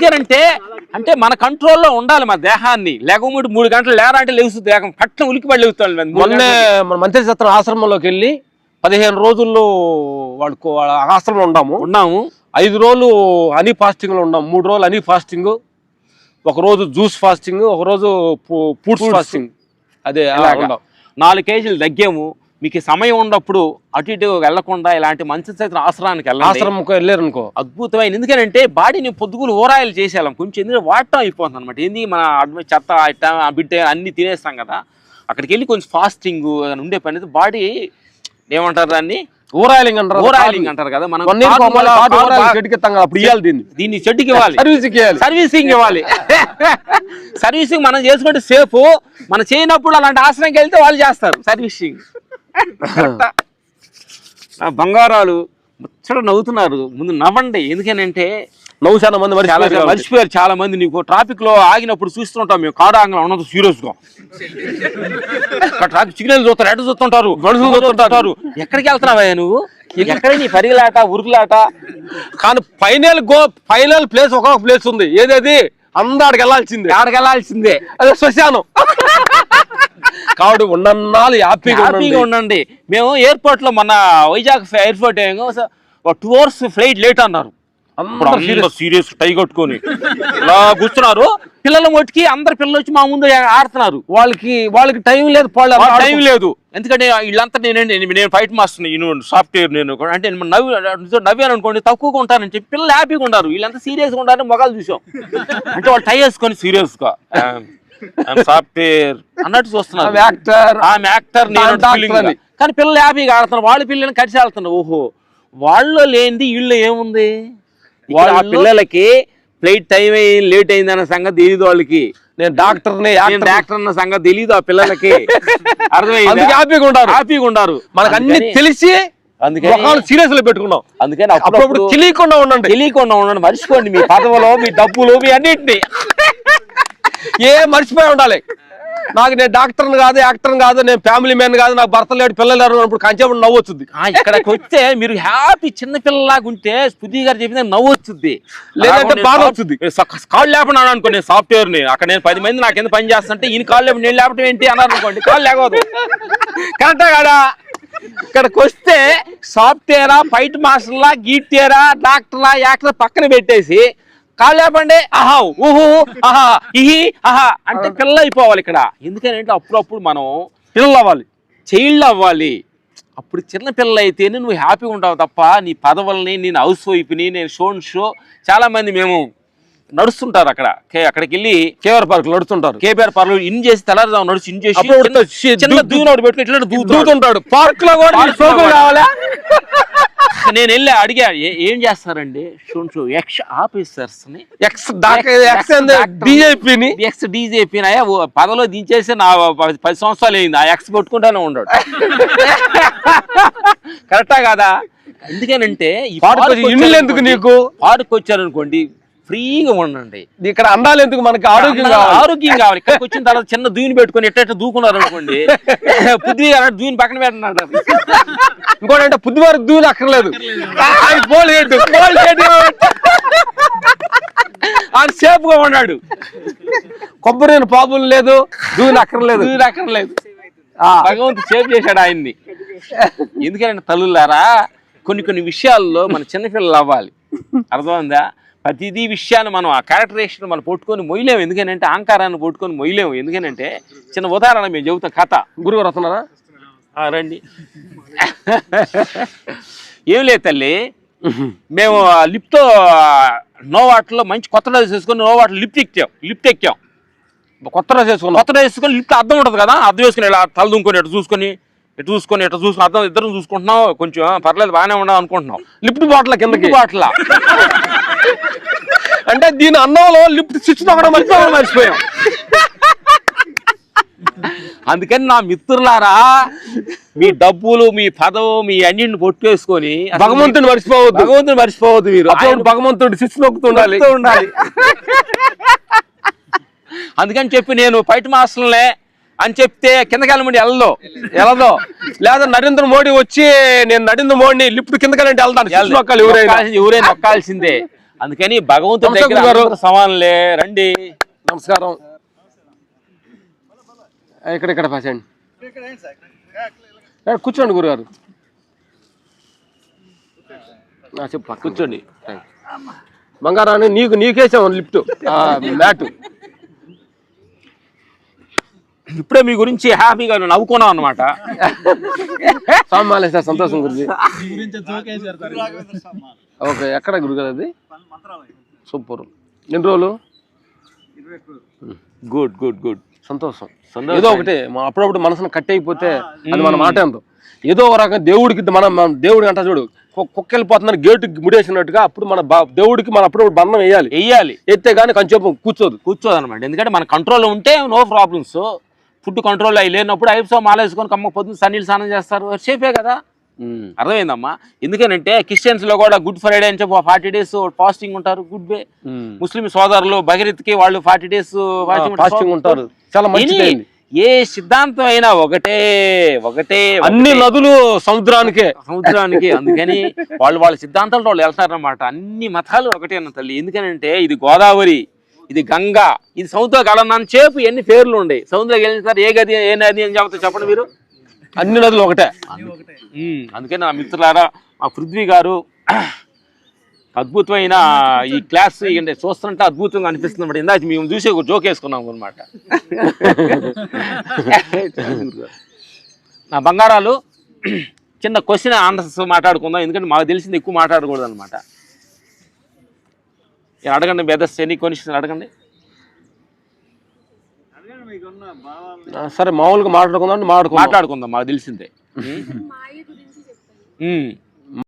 ఎందుకనంటే అంటే మన కంట్రోల్లో ఉండాలి మన దేహాన్ని. లేకపోతే మూడు గంటలు లేరా అంటే లేస్తుంది దేహం పట్ల ఉలికిపడి లేగుతాడు మొన్నే మన మంత్రి సత్రం ఆశ్రమంలోకి వెళ్ళి పదిహేను రోజుల్లో వాళ్ళ ఆశ్రమంలో ఉన్నాము. ఉన్నాము. ఐదు రోజులు హనీ ఫాస్టింగ్లో ఉన్నాం. మూడు రోజులు హనీ ఫాస్టింగ్ ఒక రోజు జ్యూస్ ఫాస్టింగ్ ఒక రోజు ఫుడ్స్ ఫాస్టింగ్. అదే నాలుగు కేజీలు తగ్గాము. మీకు సమయం ఉన్నప్పుడు అటు ఇటు వెళ్ళకుండా ఇలాంటి మంచి సైతం ఆశ్రమానికి వెళ్ళాలి ఆశ్రమంకి వెళ్ళారు అనుకో అద్భుతమైన. ఎందుకంటే బాడీని పొద్దుగులు ఓరాయిలు చేసేయాలి. కొంచెం ఎందుకంటే వాడటం అయిపోతుంది అనమాట ఏంది మన చెత్త ఇట్ట బిడ్డ అన్ని తినేస్తాం కదా. అక్కడికి వెళ్ళి కొంచెం ఫాస్టింగ్ ఉండే పని బాడీ ఏమంటారు దాన్ని? ఊరాయిలింగ్ అంటారు. ఓరాయిలింగ్ అంటారు కదా. మనం అప్పుడు ఇవ్వాలి దీన్ని. దీన్ని చెట్టుకి ఇవ్వాలి. ఇవ్వాలి సర్వీసింగ్ ఇవ్వాలి. సర్వీసింగ్ మనం చేసుకుంటే సేఫ్. మనం చేయనప్పుడు అలాంటి ఆశ్రయంకి వెళ్తే వాళ్ళు చేస్తారు. సర్వీసింగ్ ఆ బంగారాలు ముచ్చట నవ్వుతున్నారు. ముందు నవ్వండి. ఎందుకనంటే నవ్వు చాలా మంది మరి చాలా మర్చిపోయారు. చాలా మంది నీకు ట్రాఫిక్లో ఆగినప్పుడు చూస్తుంటాం మేము. కారు ఆగిన ఉన్నది సీరియస్గా ట్రాఫిక్ సిగ్నల్ చూస్తారు. ఎటు చూస్తుంటారు? మనుషులు చూస్తుంటారు. ఎక్కడికి వెళ్తున్నావా నువ్వు? ఎక్కడ నీ పరిగలాట ఉరుకులాట కానీ ఫైనల్ గో ఫైనల్ ప్లేస్ ఒక ప్లేస్ ఉంది. ఏదేది? అందరికి వెళ్ళాల్సిందే. ఆడికి వెళ్ళాల్సిందే. అదే శ్మశానం. కాబట్టి ఉన్నన్నాళ్ళు హ్యాపీగా ఉండండి. మేము ఎయిర్పోర్ట్లో మన Vizag airport two hours flight late అన్నారు. సీరియస్ టై కట్టుకొని. ఇలా కూర్చున్నారు. పిల్లల మట్టుకి అందరు పిల్లలు వచ్చి మా ముందు ఆడుతున్నారు. వాళ్ళకి వాళ్ళకి టైం లేదు టైం లేదు. ఎందుకంటే వీళ్ళంతా నేను నేను ఫైట్ మాస్టర్ నేను సాఫ్ట్వేర్ నేను. అంటే నవ్వి నవ్వాను అనుకోండి తక్కువగా ఉంటానని చెప్పి పిల్లలు హ్యాపీగా ఉన్నారు వీళ్ళంతా సీరియస్గా ఉంటారని మొగాలు చూసాం. అంటే వాళ్ళు టై వేసుకొని సీరియస్గా సాఫ్ట్వేర్ అన్నట్టు చూస్తున్నారు. ఆమె యాక్టర్ నేను డాక్టర్. కానీ పిల్లలు హ్యాపీగా ఆడుతున్నారు వాళ్ళ పిల్లల్ని కలిసి ఆడుతున్నారు ఓహో. వాళ్ళు లేనిది వీళ్ళు ఏముంది? వాళ్ళ పిల్లలకి ఫ్లైట్ టైం అయ్యి లేట్ అయింది అన్న సంగతి తెలియదు వాళ్ళకి. నేను యాక్టర్ డాక్టర్ అన్న సంగతి తెలియదు ఆ పిల్లలకి. అర్థమైంది? హ్యాపీగా ఉంటారు హ్యాపీగా ఉండారు. మనకు అన్ని తెలిసి అందుకని సీరియస్లో పెట్టుకున్నాం. అందుకని అప్పుడప్పుడు తెలియకుండా ఉండండి. తెలియకుండా ఉండండి. మర్చిపోండి మీ పదవులు మీ డబ్బులు మీ అన్నింటినీ. ఏ మర్చిపోయి ఉండాలి. నాకు నేను డాక్టర్ని కాదు యాక్టర్ని కాదు నేను ఫ్యామిలీ మ్యాన్ కాదు నాకు భర్త లేడు పిల్లలు లేరు అన్నప్పుడు కంచేప్పుడు నవ్వు వచ్చింది. ఆ, ఇక్కడికి వస్తే మీరు హ్యాపీ చిన్న పిల్లలాగా ఉంటే స్ఫుతి గారు చెప్పిన నవ్వు వచ్చింది. లేదంటే బాధ వచ్చింది. కాళ్ళు లేపడం అనుకో నేను సాఫ్ట్వేర్ని అక్కడ నేను పది మంది నాకు కింద పని చేస్తుంటే ఈయన కాళ్ళు లేపడం నేను లేపడం ఏంటి అన్నారు అనుకోండి. కాళ్ళు లేకపోదు. కరెక్టా కాదా? ఇక్కడికి వస్తే సాఫ్ట్వేరా ఫైట్ మాస్టర్లా గీటేరా డాక్టర్లా యాక్టర్ పక్కన పెట్టేసి కాళ్ళు లేపండి ఆహా ఊహు ఆహా ఇహి ఆహా అంటే పిల్ల అయిపోవాలి ఇక్కడ. ఎందుకంటే అప్పుడప్పుడు మనం పిల్లలు అవ్వాలి చైల్డ్ అవ్వాలి. అప్పుడు చిన్న పిల్లలు అయితేనే నువ్వు హ్యాపీగా ఉంటావు తప్ప నీ పదవుల్ని నేను హౌస్ వైఫ్ని నేను షోన్ షో చాలా మంది మేము నడుస్తుంటారు అక్కడ. కే- అక్కడికి వెళ్ళి కేవర్ పార్క్ నడుస్తుంటారు. కేబీఆర్ పార్లు ఇన్ చేసి తెల్లారుదాం నడిచి ఇన్ చేసి దూనోడు పెట్టుకుని ఇట్లా దూకుతాడు. దూతుంటాడు పార్క్లో కూడా. కావాలా నేను వెళ్ళి అడిగా "ఏ- చేస్తారండి? షోన్ షో ఎక్స్ ఆఫీసర్స్ని ఎక్స్. బీజేపీని ఎక్స్ డీజేపీ నాయ పదలో దించేసి నా పది సంవత్సరాలు అయింది. ఆ ఎక్స్ కొట్టుకుంటానే ఉన్నాడు కరెక్టా కాదా? ఎందుకనంటే ఎందుకు నీకు? పార్క్ వచ్చారనుకోండి ఫ్రీగా ఉండండి. ఇక్కడ అందాలు ఎందుకు? మనకి ఆరోగ్యం కావాలి. ఆరోగ్యం కావాలి. ఇక్కడికి వచ్చిన తర్వాత చిన్న దూని పెట్టుకొని ఎట్ట దూకున్నారు అనుకోండి బుద్ధి దూని పక్కన పెట్టినాడు ఇంకోటి అంటే పుద్దివారికి దూని అక్కర్లేదు. ఆయన హెడ్. సేఫ్గా ఉన్నాడు. కొబ్బరి పాపులు లేదు దూని అక్కర్లేదు. దూని అక్కర్లేదు. ఆ, భగవంతుడు సేవ్ చేశాడు ఆయన్ని. ఎందుకంటే తల్లులారా కొన్ని కొన్ని విషయాల్లో మన చిన్నపిల్లలు అవ్వాలి. అర్థమైందా? ప్రతిదీ విషయాన్ని మనం ఆ క్యారెక్టరేషన్ మనం పట్టుకొని మొయ్యలేము. ఎందుకనంటే అహంకారాన్ని పట్టుకొని మొయ్యలేము. ఎందుకనంటే చిన్న ఉదాహరణ మేము చెబుతాం కథ. గురుగారు వస్తున్నారా? ఆ, రండి. ఏం లేదు తల్లి. మేము లిఫ్ట్తో నో వాటర్లో మంచి కొత్త డ్రెస్ వేసుకొని నో వాటర్ లిఫ్ట్ ఎక్కాం. లిఫ్ట్ ఎక్కాం. కొత్త డ్రెస్ వేసుకున్నాం. కొత్త డ్రెస్ వేసుకొని లిఫ్ట్ అర్థం ఉంటుంది కదా. అర్థం వేసుకుని ఇలా తల దుంకొని ఇటు చూసుకొని ఇటు చూసుకొని ఇటు చూసుకొని అర్థం ఇద్దరం చూసుకుంటున్నాం. కొంచెం పర్లేదు బాగానే ఉన్నాం అనుకుంటున్నాం. లిఫ్ట్ బాటిల్ కిందకి. లిఫ్ట్ బాట్ల. అంటే దీని అన్నంలో లిఫ్ట్ స్విచ్ తొక్కడం మర్చిపోయాం మర్చిపోయాం. అందుకని నా మిత్రులారా మీ డబ్బులు మీ పదవు మీ అన్నింటిని పొట్టేసుకొని భగవంతుని మర్చిపోవద్దు. భగవంతుని మర్చిపోవద్దు మీరు. అప్పుడు భగవంతుడు స్విచ్ నొక్కుతుండాలి నొక్కుతూ ఉండాలి. అందుకని చెప్పి నేను బయట మాస్టర్లే అని చెప్తే కిందకి వెళ్ళమండి వెళ్ళదు. ఎలాదో లేదా నరేంద్ర మోడీ వచ్చి నేను నరేంద్ర మోడీని లిఫ్ట్ కిందకనంటే వెళ్తాను. ఎవరైనా. ఎవరైనా నొక్కాల్సిందే. అందుకని భగవంతుడి దగ్గర. అందరూ సమానులే. రండి. నమస్కారం. ఇక్కడ ఇక్కడ పాసండి కూర్చోండి గురుగారు. చెప్పు. కూర్చోండి. బంగారాన్ని నీకు నీకేసాం లిఫ్ట్. మ్యాట్. ఇప్పుడే మీ గురించి హ్యాపీగా నవ్వుకున్నాం అనమాట సంతోషం గురించి ఓకే ఎక్కడ గురుగారు అది? సూపర్. ఎన్ని రోజులు? Good good good. సంతోషం. ఏదో ఒకటి అప్పుడప్పుడు మనసును కట్ అయిపోతే అది మన మాట ఎంతో ఏదో ఒక రకంగా దేవుడికి మనం దేవుడికి అంట చూడు కుక్క వెళ్ళిపోతుందని గేటు ముడేసినట్టుగా అప్పుడు మన బా- దేవుడికి మన అప్పుడప్పుడు బంధం వేయాలి. వెయ్యాలి ఎత్తే కానీ కొంచెం కూర్చోదు. కూర్చోదన్నమాట. ఎందుకంటే మన కంట్రోల్లో ఉంటే నో ప్రాబ్లమ్స్. ఫుడ్ కంట్రోల్ అయ్యి లేనప్పుడు ఐప్సో మాల వేసుకొని కమ్మ పొద్దున్న సన్నీళ్ళు స్నానం చేస్తారు. సేఫే కదా. అర్థమైందమ్మా? ఎందుకనంటే క్రిస్టియన్స్లో కూడా గుడ్ ఫ్రైడే అని చెప్పి ఫార్టీ డేస్ ఫాస్టింగ్ ఉంటారు గుడ్ డే ముస్లిం సోదరులు భగరీత్కి వాళ్ళు ఫార్టీ డేస్ ఫాస్టింగ్ ఉంటారు. చాలా మంచిది ఏ సిద్ధాంతం అయినా ఒకటే ఒకటే అన్ని నదులు సముద్రానికే. సముద్రానికి అందుకని వాళ్ళు వాళ్ళ సిద్ధాంతాలతో వాళ్ళు వెళ్తారన్నమాట. అన్ని మతాలు ఒకటే అన్న తల్లి. ఎందుకనంటే ఇది గోదావరి ఇది గంగా ఇది సముద్ర కలన్నాను చేపు ఎన్ని పేర్లు ఉండయి? సముద్రం వెళ్ళిన తర్వాత ఏ గది ఏ నది అని చెబుతా చెప్పండి మీరు? అన్ని నదులు ఒకటే. ఉమ్, అందుకని నా మిత్రులారా మా పృథ్వీ గారు అద్భుతమైన ఈ క్లాస్ ఏంటంటే చూస్తుంటే అద్భుతంగా అనిపిస్తుంది అనమాట ఇందాక మేము చూసి ఒక జోక్ వేసుకున్నాం అనమాట నా బంగారాలు చిన్న క్వశ్చన్ ఆన్సర్స్ మాట్లాడుకుందాం. ఎందుకంటే మాకు తెలిసింది ఎక్కువ మాట్లాడకూడదు అనమాట అడగండి బెదర్స్ ఎన్ని క్వశ్చన్ అడగండి? సరే మామూలుగా మాట్లాడుకుందాం మాట్లాడుకుందాం. మాట్లాడుకుందాం మాకు తెలిసిందే.